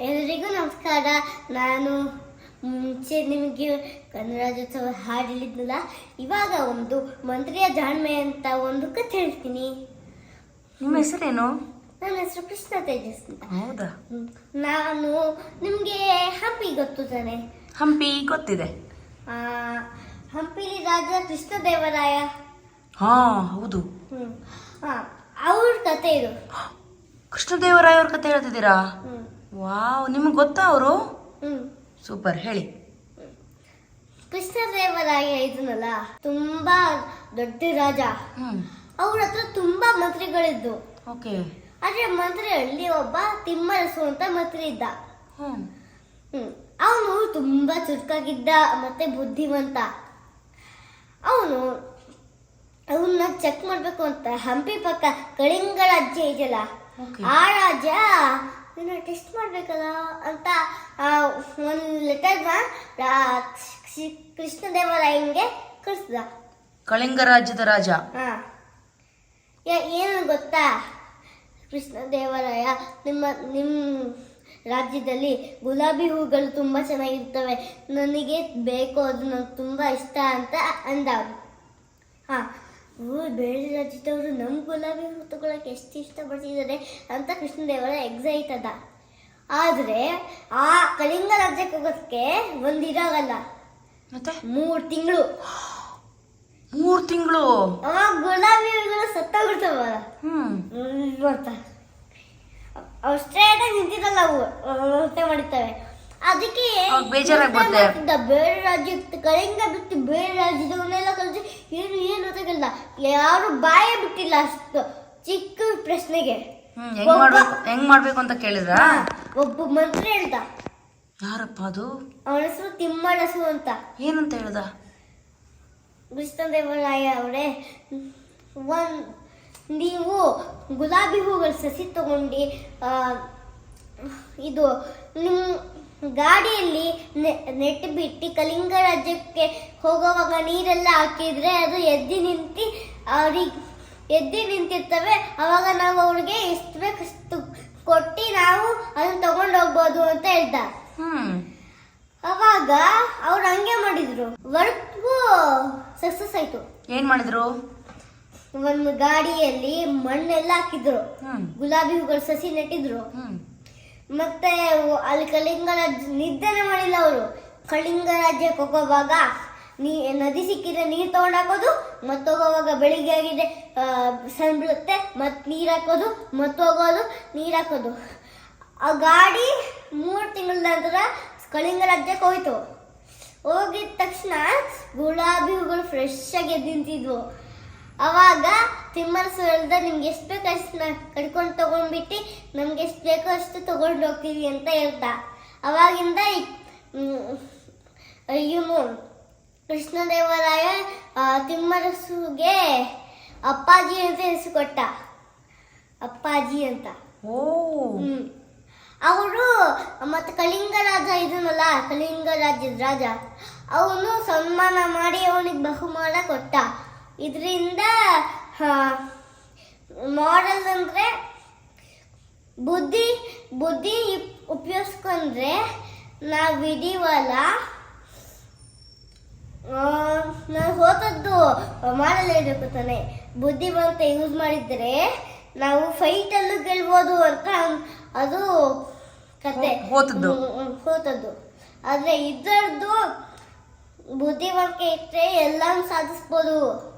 ಎಲ್ಲರಿಗೂ ನಮಸ್ಕಾರ. ನಾನು ಮುಂಚೆ ನಿಮಗೆ ಕನ್ನಡ ಜೊತೆ ಹಾಡು ಹೇಳಿದ್ನಲ್ಲ ಇವಾಗ ಒಂದು ಮಂತ್ರಿಯ ಜಾಣ್ಮೆ ಅಂತ ಒಂದು ಕಥೆ ಹೇಳ್ತೀನಿ. ನಿಮ್ಮ ಹೆಸರೇನು? ನನ್ನ ಹೆಸರು ಕೃಷ್ಣ ತೇಜಸ್ ಅಂತ. ಹೌದಾ? ನಾನು ನಿಮಗೆ ಹಂಪಿ ಗೊತ್ತು ತಾನೆ? ಹಂಪಿ ಗೊತ್ತಿದೆ. ಆ, ಹಂಪಿಲಿ ರಾಜ ಕೃಷ್ಣದೇವರಾಯ ಹಾ ಹೌದು. ಹ್ಮ್. ಆ, ಅವ್ರ ಕತೆ ಇದು. ಕೃಷ್ಣದೇವರಾಯ ಅವ್ರ ಕತೆ ಹೇಳ್ತಿದ್ದೀರಾ? ವಾವ್ ನಿಮ್ಗೆ ಗೊತ್ತಾ ಅವರು? ಹ್ಮ್. ಸೂಪರ್ ಹೇಳಿ. ಕೃಷ್ಣದೇವರಾಯ ಇದನ್ನಲ್ಲ ತುಂಬಾ ದೊಡ್ಡ ರಾಜ. ಹ್ಮ್. ಅವ್ರ ಹತ್ರ ತುಂಬಾ ಮಂತ್ರಿಗಳಿದ್ದು ಓಕೆ. ಆದ್ರೆ ಹಳ್ಳಿ ಒಬ್ಬ ತಿಮ್ಮರಸು ಅಂತ ಮಂತ್ರಿ ಇದ್ದ. ಹ್ಮ್. ಅವನು ತುಂಬಾ ಚುರುಕಾಗಿದ್ದ ಮತ್ತೆ ಬುದ್ಧಿವಂತ. ಅವನು ಅವನ್ನ ಚೆಕ್ ಮಾಡ್ಬೇಕು ಅಂತ ಹಂಪಿ ಪಕ್ಕ ಕಳಿಂಗಳ ರಾಜ್ಯ ಇದೆಯಲ್ಲ ಆ ರಾಜ್ಯ ಟೆಸ್ಟ್ ಮಾಡಬೇಕಲ್ಲ ಅಂತ ಒಂದು ಲೆಟರ್ ಲೆಟರ್ನ ಕೃಷ್ಣದೇವರಾಯನ್ಗೆ ಕಳಿಸ್ದ. ಕಳಿಂಗ ರಾಜ್ಯದ ರಾಜ. ಏನು ಗೊತ್ತಾ? ಕೃಷ್ಣದೇವರಾಯ ನಿಮ್ಮ ನಿಮ್ಮ ರಾಜ್ಯದಲ್ಲಿ ಗುಲಾಬಿ ಹೂಗಳು ತುಂಬ ಚೆನ್ನಾಗಿರ್ತವೆ. ನನಗೆ ಬೇಕು ಅದು ನಂಗೆ ತುಂಬ ಇಷ್ಟ ಅಂತ ಅಂದ ಹಾಂ. ಓ ನಮ್ಮ ಗುಲಾಬಿ ಹೂ ತಗೊಳಕ್ಕೆ ಎಷ್ಟು ಇಷ್ಟಪಡ್ತಿದ್ದಾರೆ ಅಂತ ಕೃಷ್ಣದೇವರ ಎಕ್ಸೈಟ್ ಅದ. ಆದರೆ ಆ ಕಳಿಂಗ ರಾಜ್ಯಕ್ಕೆ ಹೋಗೋದಕ್ಕೆ ಒಂದಿರಾಗಲ್ಲ ಮತ್ತೆ? ಮೂರು ತಿಂಗಳು. ಮೂರು ತಿಂಗಳು? ಆ ಗುಲಾಬಿ ಹೂಗಳು ಸತ್ತೋಗ್ಬಿಡ್ತಾವಲ್ಲ ಹ್ಮ್. ಅಷ್ಟೇ ನಿಂತಿರಲ್ಲ ಅವು. ಮಾಡಿರ್ತವೆ. ಅದಕ್ಕೆ ಬೇಜಾರಾಗ್ಬಿಡುತ್ತೆ. ಬೇರೆ ರಾಜ್ಯಕ್ಕೆ ಕಳಿಂಗ ಬಿಟ್ಟು ಬೇರೆ ರಾಜ್ಯದವನ್ನೆಲ್ಲ ಕಲಿತು ಏನು ಏನು ಗೊತ್ತಾಗಲ್ಲ ಯಾರು ಬಾಯ ಬಿಟ್ಟಿಲ್ಲ ಅಷ್ಟು. ಚಿಕ್ಕ ಪ್ರಶ್ನೆಗೆ. ಹೆಂಗ್ ಮಾಡ್ಬೇಕು ಹೆಂಗ್ ಮಾಡ್ಬೇಕು ಅಂತ ಕೇಳಿದ್ರ? ಒಬ್ಬ ಮಂತ್ರಿ ಹೇಳ್ದ. ಯಾರಪ್ಪ ಅದು? ಅವನ ಹೆಸರು ತಿಮ್ಮರಸು ಅಂತ. ಏನಂತ ಹೇಳ್ದ? ಕೃಷ್ಣದೇವರಾಯ ಅವರೇ. ಒಂದ್ ನೀವು ಗುಲಾಬಿ ಹೂಗಳ ಸಸಿ ತಗೊಂಡು ಇದು ನಿಮ್ಮ ಗಾಡಿಯಲ್ಲಿ ನೆಟ್ಟು ಬಿಟ್ಟು ಕಲಿಂಗ ರಾಜ್ಯಕ್ಕೆ ಹೋಗುವಾಗ ನೀರೆಲ್ಲ ಹಾಕಿದ್ರೆ ಅದು ಎದ್ದು ನಿಂತು ಅವ್ರಿಗೆ ಎದ್ದು ನಿಂತಿರ್ತವೆ. ಅವಾಗ ನಾವು ಅವ್ರಿಗೆ ಇಷ್ಟು ಬೇಕು ಅಷ್ಟು ಕೊಟ್ಟು ನಾವು ಅದನ್ನ ತಗೊಂಡು ಹೋಗ್ಬೋದು ಅಂತ ಹೇಳ್ದ. ಅವಾಗ ಅವ್ರು ಹಂಗೆ ಮಾಡಿದ್ರು. ವರ್ಕು ಸಕ್ಸಸ್ ಆಯ್ತು. ಏನ್ ಮಾಡಿದ್ರು? ಒಂದು ಗಾಡಿಯಲ್ಲಿ ಮಣ್ಣೆಲ್ಲ ಹಾಕಿದ್ರು. ಗುಲಾಬಿ ಹೂಗಳು ಸಸಿ ನೆಟ್ಟಿದ್ರು. ಹ್ಮ್. ಮತ್ತೆ ಅಲ್ಲಿ ಕಳಿಂಗ ನಿದ್ದೆನೆ ಮಾಡಿಲ್ಲ ಅವರು. ಕಳಿಂಗ ರಾಜ್ಯಕ್ಕೆ ಹೋಗೋವಾಗ ನೀ ನದಿ ಸಿಕ್ಕಿದ್ರೆ ನೀರು ತಗೊಂಡಾಕೋದು ಮತ್ತೆ ಹೋಗೋವಾಗ ಬೆಳಿಗ್ಗೆ ಆಗಿದೆ ಸಣ್ಣ ಬೀಳುತ್ತೆ ಮತ್ತೆ ನೀರು ಹಾಕೋದು ಮತ್ತೆ ಹೋಗೋದು ನೀರು ಹಾಕೋದು. ಆ ಗಾಡಿ ಮೂರು ತಿಂಗಳ ನಂತರ ಕಳಿಂಗ ರಾಜ್ಯಕ್ಕೆ ಹೋಯ್ತು. ಹೋಗಿದ ತಕ್ಷಣ ಗುಲಾಬಿ ಹೂಗಳು ಫ್ರೆಶ್ ಆಗಿ ನಿಂತಿದ್ವು. ಅವಾಗ ತಿಮ್ಮರಸು ಹೇಳ್ದ ನಿಮ್ಗೆ ಎಷ್ಟು ಬೇಕು ನಾ ಕಡ್ಕೊಂಡು ತಗೊಂಡ್ಬಿಟ್ಟು ನಮ್ಗೆ ಎಷ್ಟು ಬೇಕೋ ಅಷ್ಟು ತಗೊಂಡು ಹೋಗ್ತೀವಿ ಅಂತ ಹೇಳ್ದ. ಅವಾಗಿಂದ ಇವನು ಕೃಷ್ಣದೇವರಾಯ ತಿಮ್ಮರಸುಗೆ ಅಪ್ಪಾಜಿ ಅಂತ ಹೆಸರು ಕೊಟ್ಟ. ಅಪ್ಪಾಜಿ ಅಂತ. ಓ. ಅವರು ಮತ್ತು ಕಳಿಂಗ ರಾಜ ಇದನ್ನಲ್ಲ ಕಳಿಂಗ ರಾಜ್ಯದ ರಾಜ ಅವನು ಸನ್ಮಾನ ಮಾಡಿ ಅವನಿಗೆ ಬಹುಮಾನ ಕೊಟ್ಟ. ಇದರಿಂದ ಮಾರಲ್ ಅಂದ್ರೆ ಬುದ್ಧಿ ಬುದ್ಧಿ ಉಪಯೋಗಿಸ್ಕೊಂಡ್ರೆ ನಾವು ಹಿಡಿವಲ್ಲ. ನಾವು ಹೋದದ್ದು ಮಾಡಲ್ ಹೇಳ್ಬೇಕು ತಾನೆ. ಬುದ್ಧಿವಂತ ಯೂಸ್ ಮಾಡಿದ್ರೆ ನಾವು ಫೈಟ್ ಅಲ್ಲೂ ಗೆಲ್ಬೋದು ಅಂತ ಅದು ಕತೆ. ಹೋತದ್ದು. ಹೋತದ್ದು ಆದ್ರೆ ಇದರದ್ದು ಬುದ್ಧಿವಂತಿಕೆ ಇಟ್ಟರೆ ಎಲ್ಲ ಸಾಧಿಸ್ಬೋದು.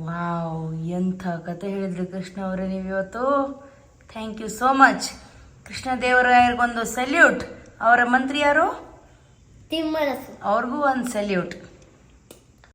ವಾವ್ ಎಂಥ ಕತೆ ಹೇಳಿದ್ರಿ ಕೃಷ್ಣ ಅವರೇ ನೀವು ಇವತ್ತು thank you so much Krishna ದೇವರಾಯರಿಗೊಂದು salute ಅವರ ಮಂತ್ರಿ ಯಾರು? ತಿಮ್ಮರಸು ಅವ್ರಿಗೂ ಒಂದು ಸಲ್ಯೂಟ್